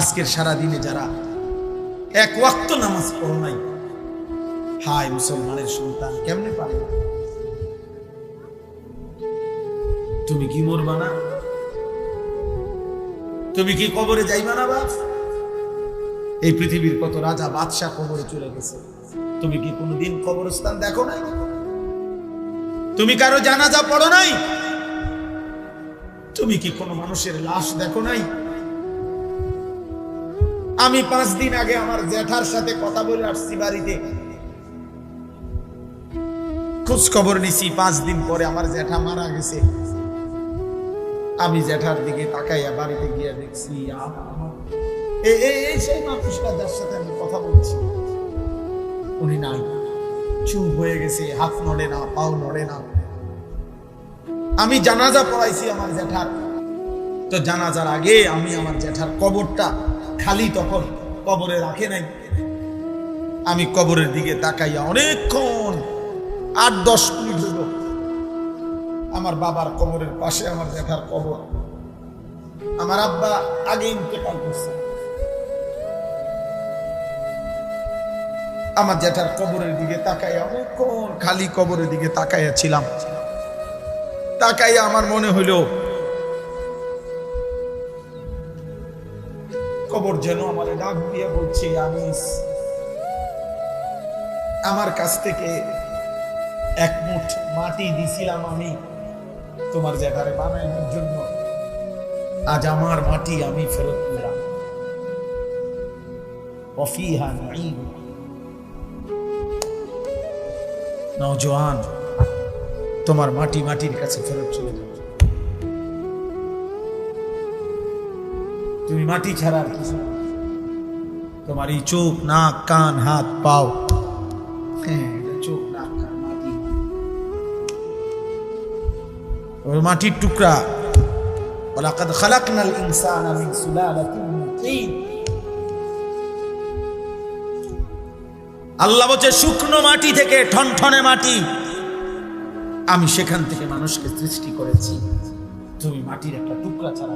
আজকের সারা দিনে যারা এক ওয়াক্ত নামাজ পড়ো নাই, হায় মুসলমানের সন্তান, কেমনে পারে? তুমি কি মরবা না? তুমি কি কবরে যাইবা না, বাপ? এই পৃথিবীর কত রাজা বাদশাহ কবরে চলে গেছে। তুমি কি কোনোদিন কবরস্থান দেখো নাই? তুমি কারও জানাজা পড়ো নাই? তুমি কি কোনো মানুষের লাশ দেখো নাই? আমি পাঁচ দিন আগে আমার জ্যাঠার সাথে কথা বলে আসছি বাড়িতে। খোঁজ খবর নিছি, পাঁচ দিন পরে আমার জ্যাঠা মারা গেছে। আমি জ্যাঠার দিকে তাকাইয়া বাড়িতে গিয়ে দেখছি এই সেই মানুষটা যার সাথে আমি কথা বলছি। উনি নাই। চুপ হয়ে গেছে, হাত নড়ে না, পাও নড়ে না। আমি জানাজা পড়াইছি আমার জ্যাঠার। তো জানাজার আগে আমি আমার জ্যাঠার কবরটা খালি তখন কবরে রাখে নাই। আমি কবরের দিকে তাকাইয়া অনেকক্ষণ, আট, দশ মিনিট হইল। আমার বাবার কবরের পাশে আমার জ্যাঠার কবর। আমার আব্বা আগে ইন্তেকাল করছে। আমার জ্যাঠার কবরের দিকে তাকাইয়া অনেকক্ষণ খালি কবরের দিকে তাকাইয়া ছিলাম। তাকাইয়া আমার মনে হইল কবর যেন আমার ডাক দিয়ে বলছে, আনিস, আমার কাছ থেকে এক মুঠ মাটি দিছিলাম আমি, তোমার জায়গারে বানানোর জন্য। আজ আমার মাটি আমি ফেরত পেলাম অফিহা নাইম নওজোয়ান তোমার মাটি মাটির কাছে ফেরত চলে যাবে তুমি মাটি ছাড়া আর কিছু না। তোমার এই চোখ নাক কান হাত পাও হ্যাঁ এটা চোখ নাক কান মাটি ওই মাটির টুকরা ولقد خلقنا الإنسان من سلالة من طين আল্লাহ বলছে শুকনো মাটি থেকে ঠনঠনে মাটি আমি সেখান থেকে মানুষকে সৃষ্টি করেছি তুমি মাটির একটা টুকরা ছাড়া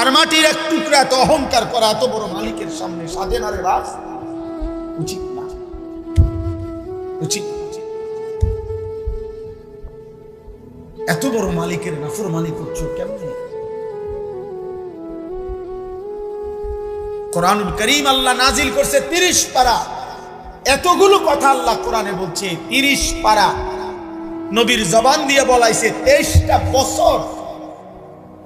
আর মাটির এক টুকরা এত অহংকার করা, এত বড় মালিকের সামনে সাজে না রে বাস। উচিত না। উচিত এত বড় মালিকের নাফর মালিক করছ কেমনে? কোরআনুল করিম আল্লাহ নাজিল করছে তিরিশ পারা। এতগুলো কথা আল্লাহ কোরআনে বলছে, তিরিশ পারা। নবীর জবান দিয়ে বলাইছে, তেইশটা বছর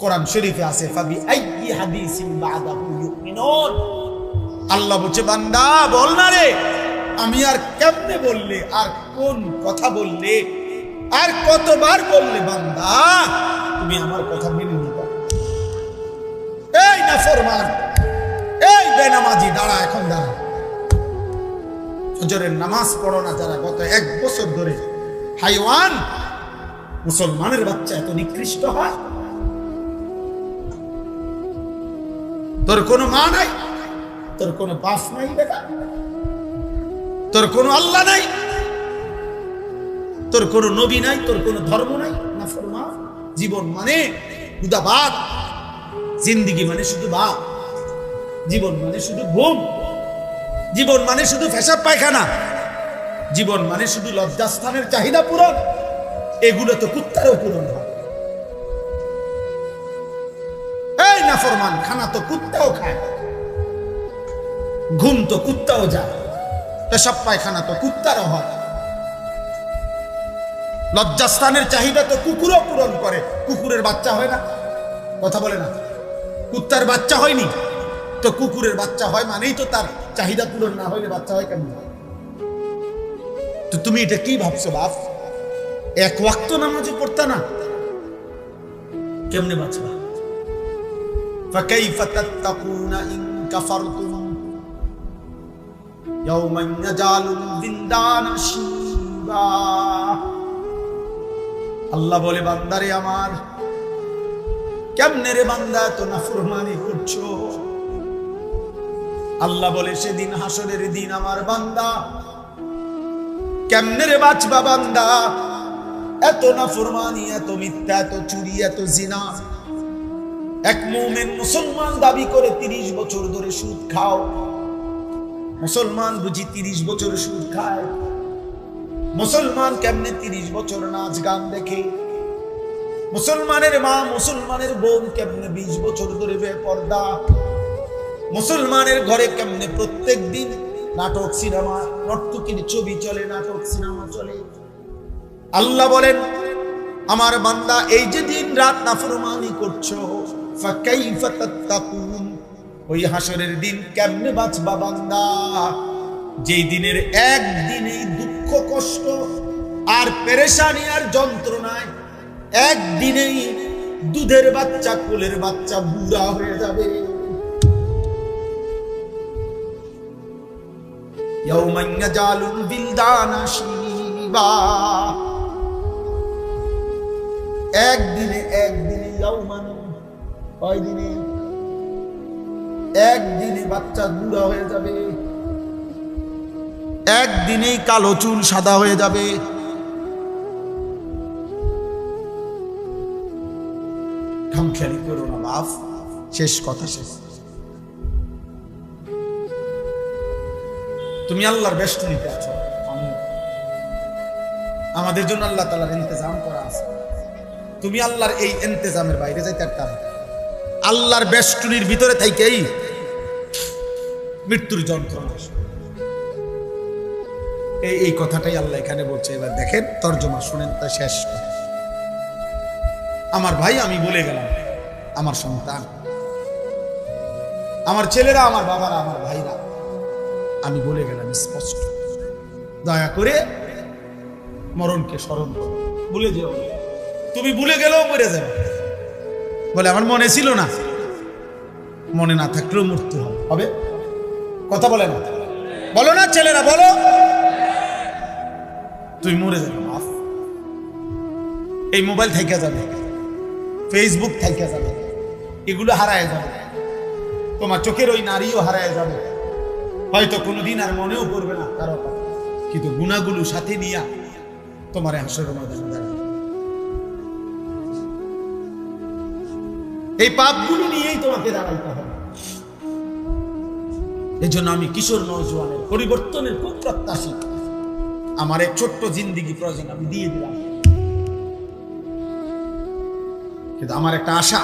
কোরআন শরীফে আছে ফাবি আইয়ি হাদিসিন বাদাহু ইউমিনুন। আল্লাহ বলছে, বান্দা, বল না রে, আমি আর কেমনে বললে, আর কোন কথা বললে, আর কতবার বললে, বান্দা, তুমি আমার কথা মেনে নিবা। এই না ফরমান এই বেনামাজি, দাঁড়া এখন, দাঁড়া। ফজরের নামাজ পড়ো না যারা, গত এক বছর ধরে হাইওয়ান, মুসলমানের বাচ্চা এত নিকৃষ্ট হয়। তোর কোনো মা নাই? তোর কোনো বাপ নাই বেটা? তোর কোনো আল্লাহ নাই? তোর কোনো নবী নাই? তোর কোনো ধর্ম নাই? না ফরমা? জীবন মানে হুদাবাদ জিন্দিগি মানে শুধু বাপ জীবন মানে শুধু ঘুম। জীবন মানে শুধু ফেসাব পায়খানা। জীবন মানে শুধু লজ্জাস্থানের চাহিদা পূরণ। এগুলো তো কুত্তারও পূরণ হয়। নাফরমান খানা তো কুত্তাও খায়, ঘুম তো কুত্তাও যায়। পেশাব পায়খানা তো কুত্তারও হয়। লজ্জাস্থানের চাহিদা তো কুকুরও পূরণ করে, কুকুরের বাচ্চা হয় না। কথা বলে না, কুত্তার বাচ্চা হয়নি, তো কুকুরের বাচ্চা হয় মানেই তো তার চাহিদা পূরণ না হইলে বাচ্চা হয় কেমন? তো তুমি এটা কি ভাবছ বাপ? এক ওয়াক্ত নামাজও পড়তা না? কেমনে বাঁচবা? فكيف تتقون إن كفرتم يوما يجعل البلدان شيبا আল্লাহ বলে বান্দারে আমার কেমনে রে বান্দা তো নাফরমানি করছো আল্লাহ বলে সেদিন হাসরের দিন আমার বান্দা কেমনে রে বাঁচবা বান্দা এত নাফরমানি এত মিথ্যা এত চুরি এত জিনা এক মোমেন মুসলমান দাবি করে তিরিশ বছর ধরে সুদ খাও। মুসলমান বুঝি তিরিশ বছর সুদ খায়। মুসলমান কেমনে তিরিশ বছর নাচ গান দেখে? মুসলমানের মা, মুসলমানের বোন কেমনে বিশ বছর ধরে বে পর্দা? মুসলমানের ঘরে কেমনে প্রত্যেক দিন নাটক, সিনেমা, নর্তকীর ছবি চলে, নাটক, সিনেমা চলে? আল্লাহ বলেন, আমার বান্দা, এই যে দিন রাত নাফরমানি করছ ওই হাসরের দিন কেমনে বাঁচবা বান্দা? যেই দিনের একদিনেই দুঃখ, কষ্ট আর পেরেশানি আর যন্ত্রণায় একদিনেই দুধের বাচ্চা, কোলের বাচ্চা বুড়া হয়ে যাবে। একদিনে একদিনে একদিনে বাচ্চা বুড়া হয়ে যাবে। একদিনেই কালো চুল সাদা হয়ে যাবে। করো না শেষ কথা, শেষ। তুমি আল্লাহর বেষ্টনীতে আছো। আমাদের জন্য আল্লাহ তালার ইন্তজাম করা আছে। তুমি আল্লাহর এই ইন্তজামের বাইরে যাইতে পারতাম আল্লাহর বেষ্টনীর ভিতরে থাইকেই মৃত্যুর যন্ত্রণা এই এই কথাটাই আল্লাহ এখানে বলছে। এবার দেখেন, তর্জমা, শুনেন, তা শেষ আমার ভাই, আমি বলে গেলাম, আমার সন্তান। আমার ছেলেরা, আমার বাবারা, আমার ভাইরা। আমি বলে গেলাম, স্পষ্ট। দয়া করে মরণকে স্মরণ করো। ভুলে যেও তুমি ভুলে গেলেও মরে যাবে। বলে, আমার মনে ছিল না। মনে না থাকলেও মৃত্যু হবে। কথা বলে না। বলো না, ছেলেরা, বলো। তুই মরে যাবে এই মোবাইল থেকে যাবে, ফেসবুক থেকে যাবে, এগুলো হারায় যাবে। তোমার চোখের ওই নারীও হারায় যাবে। হয়তো কোনোদিন আর মনেও করবে না কারও কিন্তু গুণাগুলো সাথে নিয়া তোমার হাসর ময়দানে এই পাপগুলো নিয়েই তোমাকে দাঁড়াইতে হবে। এই জন্য আমি কিশোর নজওয়ানের পরিবর্তনের খুব প্রত্যাশী। আমার এক ছোট্ট জিন্দিগি প্রয়োজন, আমি দিয়ে দিলাম। কিন্তু আমার একটা আশা,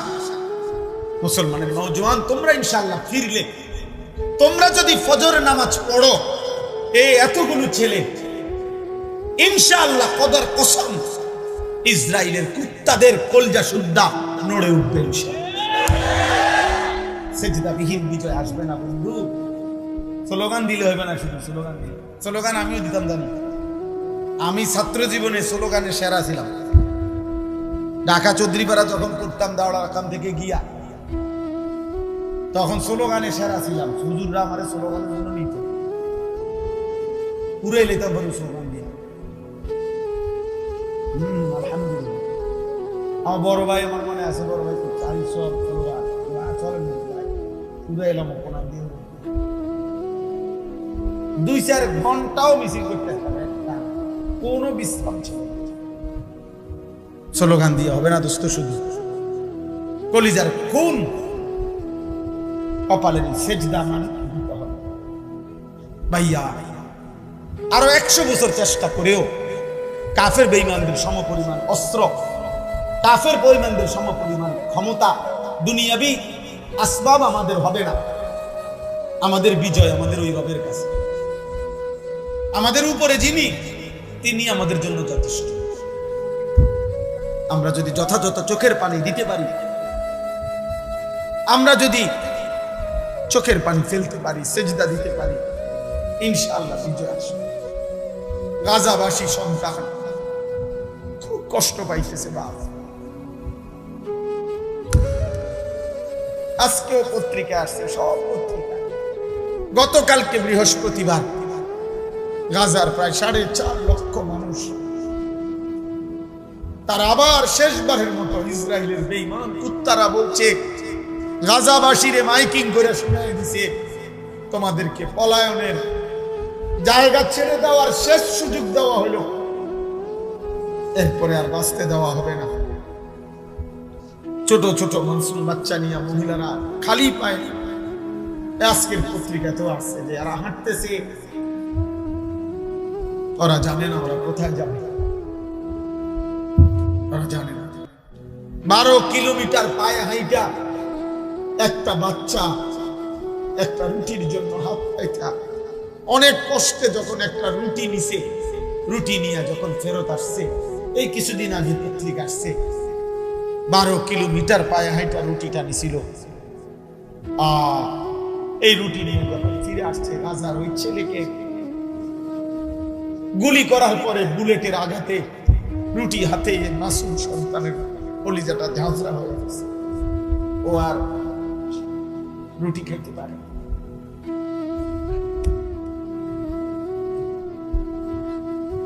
মুসলমানের নজওয়ান তোমরা ইনশাল্লাহ ফিরলে। তোমরা যদি ফজর নামাজ পড়ো এই এতগুলো ছেলে, ইনশাআল্লাহ কদর কসম ইসরায়েলের কুত্তাদের কলজা সুদ্ধা নড়ে উঠবে সেজদা বিহীন বিজয় আসবে না বন্ধু। স্লোগান দিলে হবে না শুধু স্লোগান দিলে। স্লোগান আমিও দিতাম, জানি। আমি ছাত্র জীবনে স্লোগানে সেরা ছিলাম। ঢাকা চৌধুরীপাড়া যখন করতাম দাওড়া আকাম থেকে গিয়া, তখন স্লোগানে সেরা ছিলাম। হুজুররা আমার স্লোগানের জন্য নিত। পুরাই লেতাম বড় স্লোগান দিয়ে। হুম, আলহামদুলিল্লাহ। আমার বড় ভাই, আমার মনে আছে, বড় ভাই স্লোগান চলেন পুরাই এলাম ওপেনার দিয়ে দুই চার ঘন্টাও মিছিল করতে কোনো বিশ্রাম ছিল স্লোগান দিয়ে হবে না দোস্ত শুধু। কলিজার কোন কপালের সেজদা মানে ভাইয়া, আরও একশো বছর চেষ্টা করেও কাফের বেইমানদের সমপরিমাণ অস্ত্র, কাফের বেইমানদের সমপরিমাণ ক্ষমতা, দুনিয়াবি আসবাব আমাদের হবে না। আমাদের বিজয় আমাদের ওই রবের কাছে। আমাদের উপরে যিনি, তিনি আমাদের জন্য যথেষ্ট। আমরা যদি যথাযথ চোখের পানি দিতে পারি, আমরা যদি চোখের পানি ফেলতে পারি, সেজদা দিতে পারি, ইনশাআল্লাহ বিজয় আসবে। গাজাবাসী সন্তান, খুব কষ্ট পাইতেছে বাপ। আজকেও পত্রিকা আসছে, সব পত্রিকা। গতকালকে বৃহস্পতিবার গাজার প্রায় সাড়ে চার লক্ষ মানুষ। তারা আবার শেষবারের মতো ইসরায়েলের বেইমান কুত্তারা বলছে, গাজাবাসীরে মাইকিং করে শুনাই দিছে, তোমাদেরকে পলায়নের জায়গা ছেড়ে দেওয়ার শেষ সুযোগ দেওয়া হলো। এরপরে আর বাঁচতে দেওয়া হবে না। ছোট ছোট মানসুম বাচ্চা নিয়ে মহিলারা খালি পায় আজকের পত্রিকাতেও আসছে যে এরা হাঁটতেছে। ওরা জানে না ওরা কোথায় যাবে। ওরা জানে না। বারো কিলোমিটার পায়ে হাইটা। একটা বাচ্চা একটা রুটির জন্য হাত পাইতা অনেক কষ্টে যখন একটা রুটি নিছে, রুটি নিয়ে যখন ফেরত আসছে, এই কিছুদিন আগে পত্রিকা আসছে। বারো কিলোমিটার পায়ে হাইটা রুটিটা নিছিল। এই রুটি নিয়ে ফিরে আসছে, রাজার ওই ছেলেকে গুলি করার পরে বুলেটের আঘাতে রুটি হাতে মাসুম সন্তানের কলিজাটা ঝাঁঝরা হয়ে গেছে। ও আর রুটি খেতে পারে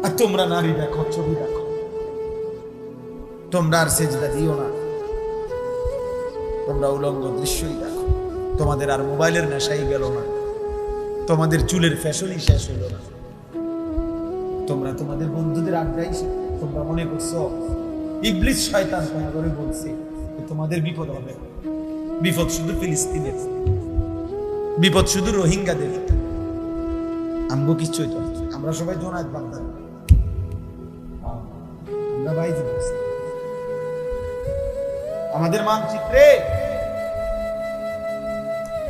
আর তোমরা নারী দেখো ছবি দেখো তোমরা আর সেজদা দিও না। তোমরা উলঙ্গ দৃশ্যই দেখো। তোমাদের আর মোবাইলের নেশাই গেল না। তোমাদের চুলের ফ্যাশনই শেষ হলো না। তোমরা তোমাদের বন্ধুদের আড্ডাই তোমরা মনে করছ, ইবলিস শয়তান তোমার করে বলছে তোমাদের বিপদ হবে। বিপদ শুধু ফিলিস্তিনের। বিপদ শুধু রোহিঙ্গাদের। আমগো কিচ্ছুই তো আমরা সবাই জোনায়ত বাগদাদ। আমরা বাইরে। আমাদের মানচিত্রে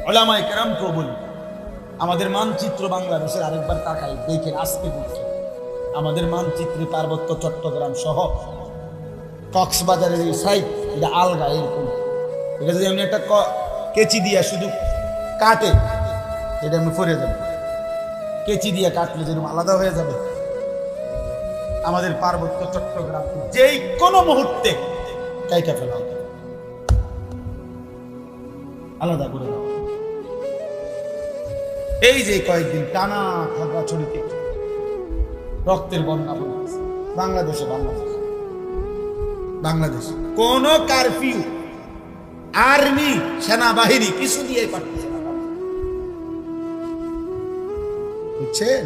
ওলামায়ে কেরাম বলি আমাদের মানচিত্র বাংলাদেশের আরেকবার তাকাই, দেখে আজকে বুঝছে আমাদের মানচিত্রে পার্বত্য চট্টগ্রাম সহ কক্সবাজারের এই সাইড এটা আলগা এরকম। এটা যদি এমনি একটা কেচি দিয়া শুধু কাটে, এটা এমনি ফরে যাবে। কেচি দিয়ে কাটলে যেরকম আলাদা হয়ে যাবে। আমাদের পার্বত্য চট্টগ্রাম যেই কোনো মুহূর্তে কাইটা ফেলা। আলাদা করে দাও। এই যে কয়েকদিন টানা খাগড়াছড়িতে রক্তের বন্যা বলেছে বাংলাদেশে বাংলাদেশ। বাংলাদেশ। কোন কারফিউ, আর্মি, সেনাবাহিনী কিছু দিয়ে না বুঝছেন?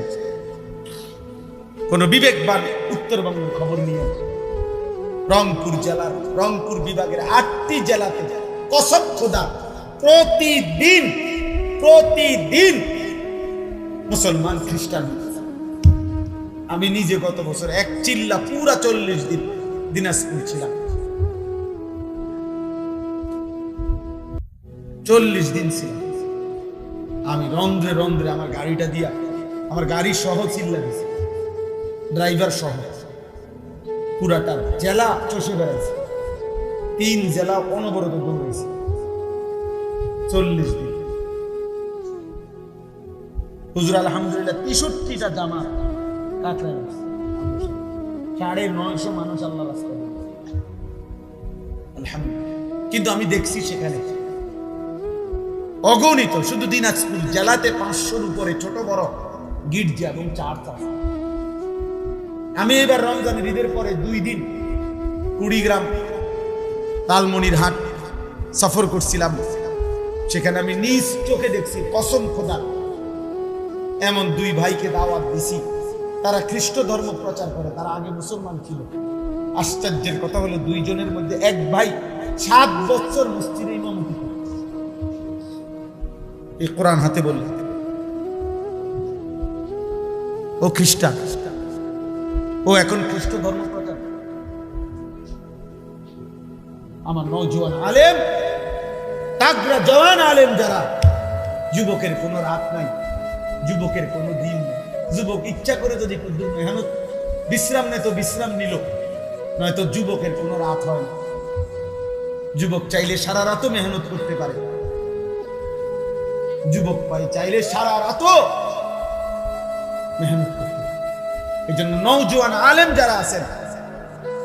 কোন বিবেকবান উত্তরবঙ্গের খবর নিয়ে রংপুর জেলার, রংপুর বিভাগের আটটি জেলাতে কসব খোদা। প্রতিদিন প্রতিদিন মুসলমান খ্রিস্টান আমি নিজে গত বছর এক চিল্লা পুরা চল্লিশ দিন দিনাজপুর ছিলাম। চল্লিশ দিন ছিলাম। আমি রন্ধ্রে রন্ধ্রে আমার গাড়িটা দিয়া, আমার গাড়ি সহ চিল্লা দিছি ড্রাইভার সহ। পুরাটা জেলা চষে বেড়াইছে। তিন জেলা অনবরত দৌড়াইছে চল্লিশ দিন। হুজুর আলহামদুলিল্লাহ তেষট্টিটা জামা কাঁকড়া সাড়ে নয়শো মানুষ আল্লাহ রাস্তা আলহামদুলিল্লাহ। কিন্তু আমি দেখছি সেখানে অগণিত, শুধু দিনাজপুর জেলাতে পাঁচশোর উপরে ছোট বড় গির্জা এবং চার্চ আছে আমি এবার রমজানের ঈদের পরে দুই দিন কুড়িগ্রাম তালমনির হাট সফর করছিলাম। সেখানে আমি নিজ চোখে দেখছি, কসম খোদা। এমন দুই ভাইকে দাওয়াত দিছি। তারা খ্রিস্ট ধর্ম প্রচার করে, তারা আগে মুসলমান ছিল। আশ্চর্যের কথা হলো, দুইজনের মধ্যে এক ভাই সাত বছর মসজিদে ইমামতি এই কোরআন হাতে বলল, ও খ্রিস্টান, ও এখন খ্রিস্ট ধর্ম প্রচার আমার নৌজওয়ান আলেম তাগরা জওয়ান আলেম যারা, যুবকের কোনো রাত নাই, যুবকের কোনো দিন নেই। যুবক ইচ্ছা করে যদি মেহনত, বিশ্রাম নেয় তো বিশ্রাম নিল। নয়তো যুবকের কোনো রাত হয় না। যুবক চাইলে সারা রাতও মেহনত করতে পারে। যুবক পাই চাইলে সারা রাতও মেহনত করতে এই জন্য নৌজওয়ান আলেম যারা আছেন,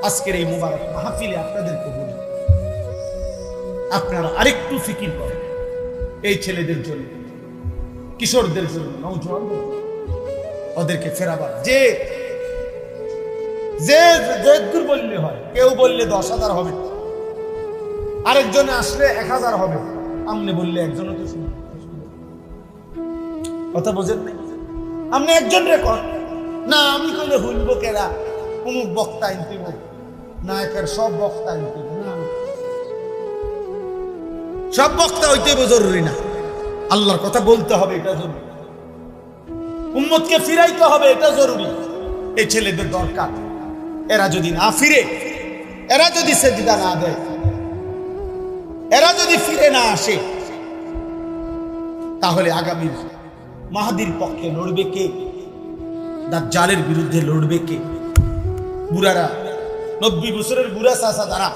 আজকের এই মুবারক মাহফিলে আপনাদের বলি আপনারা আরেকটু ফিকির করেন। এই ছেলেদের জন্য, কিশোরদের জন্য নৌজওয়ানদের ওদেরকে ফেরাবার। যে যে দূর বললে হয়, কেউ বললে দশ হাজার হবে। আরেকজনে আসলে এক হাজার হবে। আমনে বললে একজনও তো শুনবে কথা বোঝেন নাই? আপনি একজন রেকর্ড। না, আমি কইলে হুলবো কেরা অমুক বক্তা আনতিব নায়কের সব বক্তা আনতিব না সব বক্তা হইতে জরুরি না। আল্লাহর কথা বলতে হবে, এটা জরুরি। উম্মতকে ফিরাইতে হবে, এটা জরুরি। এই ছেলেদের দরকার। এরা যদি না ফিরে, এরা যদি সেজদা না দেয়, এরা যদি ফিরে না আসে, তাহলে আগামীর মাহাদির পক্ষে লড়বে কে? দাজ্জালের বিরুদ্ধে লড়বে কে? বুড়ারা, নব্বই বছরের বুড়া চাষা তারা।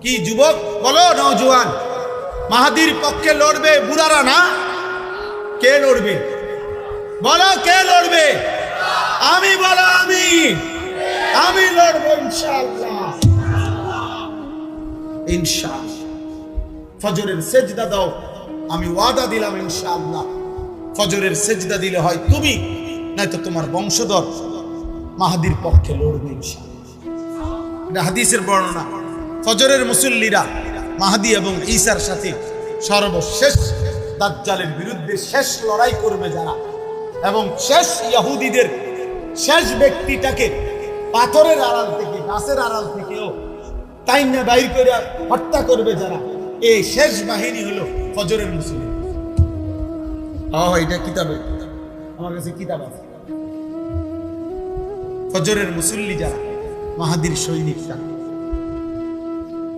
কি যুবক? বলো নওজোয়ান। মাহাদির পক্ষে লড়বে বুড়ারা না? কে লড়বে? বলো কে লড়বে? আমি, বলো আমি। আমি লড়বো ফজরের সেজদা দাও, আমি ওয়াদা দিলাম ইনশাআল্লাহ। ফজরের সেজদা দিলে হয় তুমি, নয়তো তোমার বংশধর মাহাদির পক্ষে লড়বে ইনশাআল্লাহ। হাদিসের বর্ণনা। ফজরের মুসল্লিরা মাহাদি এবং ঈসার সাথে সর্বশেষ দাজ্জালের বিরুদ্ধে শেষ লড়াই করবে যারা। এবং শেষ ইহুদিদের শেষ ব্যক্তিটাকে পাথরের আড়াল থেকে, গাছের আড়াল থেকেও তাই না বাইর করে হত্যা করবে যারা। এই শেষ বাহিনী হলো ফজরের মুসলিম। এটা কিতাবে আমার কাছে কিতাব আছে। ফজরের মুসল্লি যারা, মাহাদির সৈনিকরা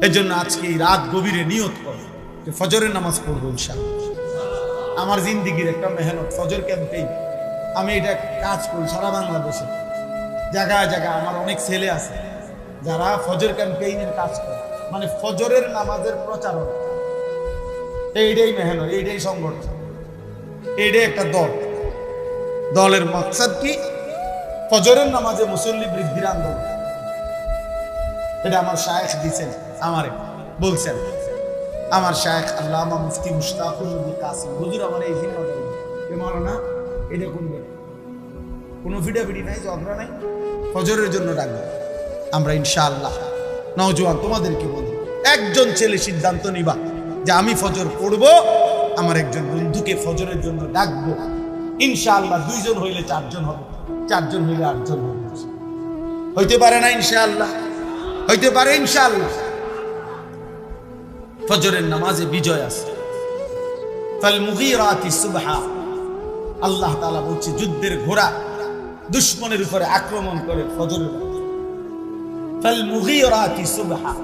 এই জন্য আজকে এই রাত গভীরে নিয়ত করো যে ফজরের নামাজ পড়ব ইনশাআল্লাহ। আমার জিন্দিগির একটা মেহনত, ফজর ক্যাম্পেইন আমি এটা কাজ করি সারা বাংলাদেশে। জায়গায় জায়গায় আমার অনেক ছেলে আছে, যারা ফজর ক্যাম্পেইনের কাজ করে। মানে ফজরের নামাজের প্রচারণ। এইটাই মেহনত, এইটাই সংগঠন। এইটাই একটা দল। দলের মকসাদ কি? ফজরের নামাজে মুসল্লি বৃদ্ধির আন্দোলন। এটা আমার শায়েখ দিছেন। আমারে বলছেন। আমার শায়েখ আল্লামা মুফতি মুশতাকুল নবী কাসিম। হুজুর, আমার এই দিন এ মারো না এটা কোনবে কোনো ভিডাভিডি নাই ঝগড়া নাই? ফজরের জন্য ডাকবে আমরা ইনশাআল্লাহ নওজোয়ান, তোমাদেরকে বলি, একজন ছেলে সিদ্ধান্ত নিবা যে আমি ফজর পড়ব, আমার একজন বন্ধুকে ফজরের জন্য ডাকবো। ইনশাআল্লাহ দুইজন হইলে চারজন হবে, চারজন হইলে আটজন হবে। হইতে পারে না ইনশাআল্লাহ? হইতে পারে ইনশাআল্লাহ? ফজরের নামাজে বিজয় আছে। ফাল মুগীরাতি সুবহা। আল্লাহ তাআলা বলছে, যুদ্ধের ঘোড়া দুশ্মনের উপরে আক্রমণ করে ফজরের রাতে। ফাল মুগীরাতি সুবহা।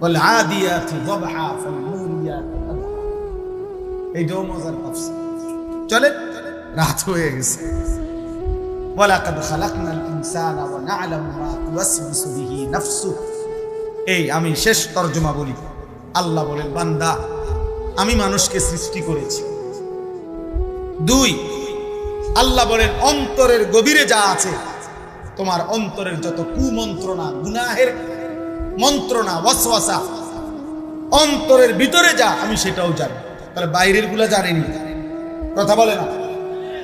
ওয়াল আদিয়াতি দবহা, ফাল মুরিয়াতি আদহা এইটাও মজার তাফসীর। চলে, রাত হয়ে গেছে। ওয়ালাকাদ খালাকনাল ইনসানা ওয়া না'লামু মা তুওয়াসবিসু বিহি নাফসুহু। এই আমি শেষ তর্জমা বলি। আল্লাহ বলেন, বান্দা, আমি মানুষকে সৃষ্টি করেছি। দুই, আল্লাহ বলেন, অন্তরের গভীরে যা আছে, তোমার অন্তরের যত কুমন্ত্রণা, গুনাহের মন্ত্রণা, ওয়াসওয়াসা, অন্তরের ভিতরে যা, আমি সেটাও জানি। তাহলে বাইরেরগুলা জানেনি। কথা বলে না।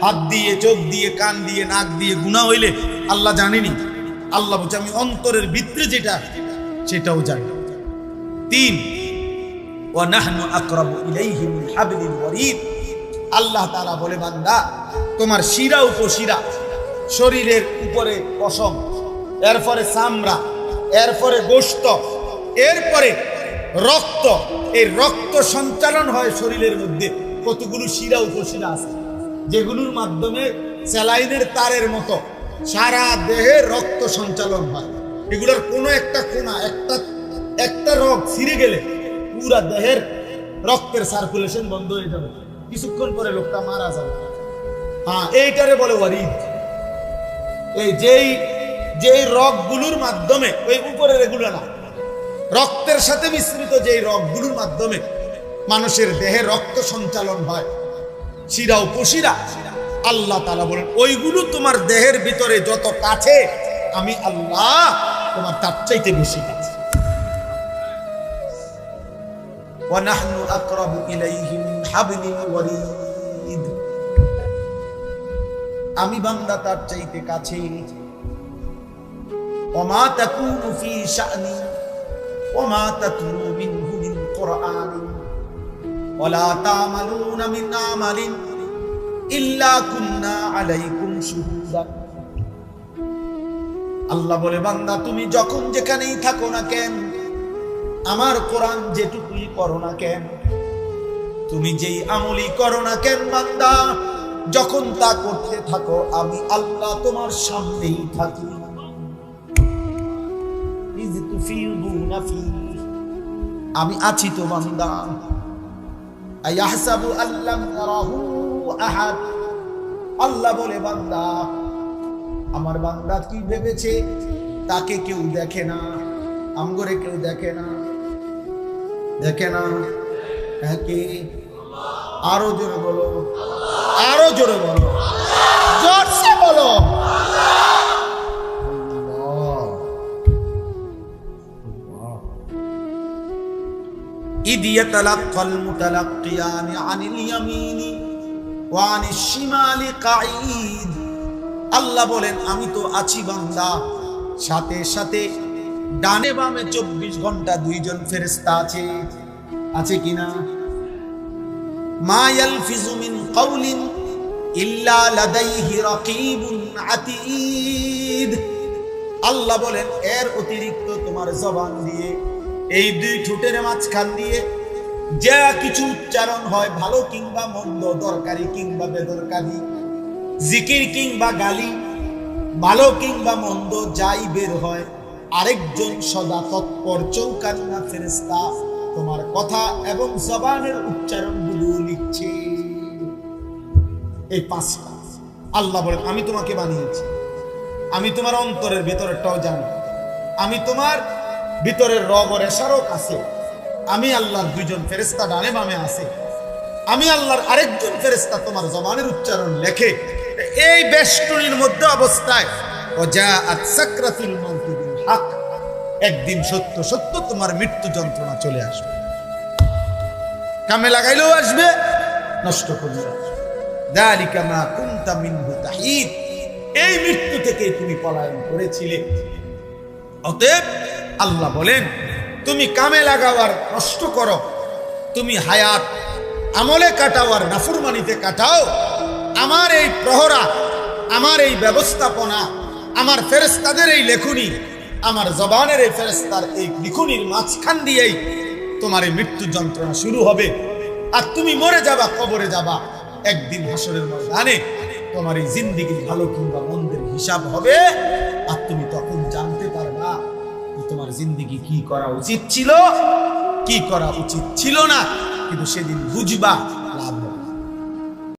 হাত দিয়ে, চোখ দিয়ে, কান দিয়ে, নাক দিয়ে গুণা হইলে আল্লাহ জানেনি। আল্লাহ বলছে, আমি অন্তরের ভিতরে যেটা সেটাও জানি। তিন ওয়ানাহনু আকরাবু ইলাইহি মিন হাবলিল আল্লাহ তাআলা বলে, বান্দা, তোমার শিরা উপশিরা, শরীরের উপরে পশম, এরপরে চামড়া, এরপরে গোশত, এরপরে রক্ত। এই রক্ত সঞ্চালন হয় শরীরের মধ্যে। কতগুলো শিরা উপশিরা আছে? যেগুলোর মাধ্যমে স্যালাইনের তারের মতো সারা দেহে রক্ত সঞ্চালন হয়। এগুলোর কোনো একটা কোনা, একটা একটা রোগ ছিঁড়ে গেলে পুরা দেহের রক্তের সার্কুলেশন বন্ধ হয়ে যাবে। কিছুক্ষণ পরে লোকটা মারা যাবে। হ্যাঁ এইটারে বলে ওয়ারিদ। এই যেই যেই রগগুলোর মাধ্যমে, ওই উপরের এগুলো না, রক্তের সাথে মিশ্রিত যেই রগগুলোর মাধ্যমে মানুষের দেহে রক্ত সঞ্চালন হয় শিরা উপশিরা আল্লাহ তালা বলেন, ওইগুলো তোমার দেহের ভিতরে যত কাছে, আমি আল্লাহ তোমার তার চাইতে বেশি কাছে ونحن أقرب إليه من حبل الوريد আমি বান্দা তার চাইতে কাছে وما تكون في شأن وما تتلو منه من قرآن ولا تعملون من عمل إلا كنا عليكم شهودا আল্লাহ বলে, বান্দা, তুমি যখন যেখানেই থাকো না কেন, আমার কোরআন যেটুকুই করো না কেন, তুমি যেই আমলি করো না কেন, বান্দা, যখন তা করতে থাকো, আমি আল্লাহ তোমার সামনেই থাকি। আমি আছি তো, বান্দা। আল্লাহ বলে, বান্দা আমার বান্দা কি ভেবেছে তাকে কেউ দেখে না আমগরে কেউ দেখে না দেখে না হ্যাঁ কে আরো জোরে বলো আরো জোরে বলো জোরসে বলো আল্লাহ। আল্লাহ। إذ يتلقى المتلقيان عن اليمين وعن الشمال قعيد আল্লাহ বলেন, আমি তো আছি বান্দা। সাথে সাথে ডানে বামে চব্বিশ ঘণ্টা দুইজন ফেরেস্তা আছে। আছে কিনা মা ইয়ালফিজু মিন কাউলিন ইল্লা লাদাইহি রাকিবুন আতীদ। আল্লাহ বলেন, এর অতিরিক্ত তোমার জবান দিয়ে, এই দুই ঠোঁটের মাঝখান দিয়ে যা কিছু উচ্চারণ হয়, ভালো কিংবা মন্দ, দরকারি কিংবা বেদরকারি জিকির কিংবা গালি, ভালো কিংবা মন্দ যাই বের হয়, আরেকজন সদা তৎপর চৌকান্না ফেরেস্তা তোমার কথা এবং জবানের উচ্চারণগুলো লিখছে। এই পাঁচটা। আল্লাহ বলেন, আমি তোমাকে বানিয়েছি। আমি তোমার অন্তরের ভিতরেরটাও জানি। আমি তোমার ভিতরের রগ রেশারও আছে। আমি আল্লাহর দুইজন ফেরেস্তা ডানে বামে আছে। আমি আল্লাহর আরেকজন ফেরেস্তা তোমার জবানের উচ্চারণ লেখে। এই বেষ্টনীর মধ্যে অবস্থায় ও হক একদিন সত্য সত্য তোমার মৃত্যু যন্ত্রণা চলে আসবে। কামে লাগাইলেও আসবে, নষ্ট করলেও আসবে। এই মৃত্যু থেকে তুমি পলায়ন করেছিলে। অতএব আল্লাহ বলেন, তুমি কামে লাগাওয়ার নষ্ট করো। তুমি হায়াত আমলে কাটাও আর নাফরমানিতে কাটাও। আমার এই প্রহরা, আমার এই ব্যবস্থাপনা, আমার ফেরেস্তাদের এই লেখুনি, আমার জবানের এই ফেরেস্তার এই লিখুনির মাঝখান দিয়েই তোমার এই মৃত্যু যন্ত্রণা শুরু হবে। আর তুমি মরে যাবা, কবরে যাবা। একদিন হাসরের ময়দানে তোমার এই জিন্দিগির ভালো কিংবা মন্দের হিসাব হবে। আর তুমি তখন জানতে পারবা তোমার জিন্দিগি কি করা উচিত ছিল, কি করা উচিত ছিল না। কিন্তু সেদিন বুঝবা, লাভ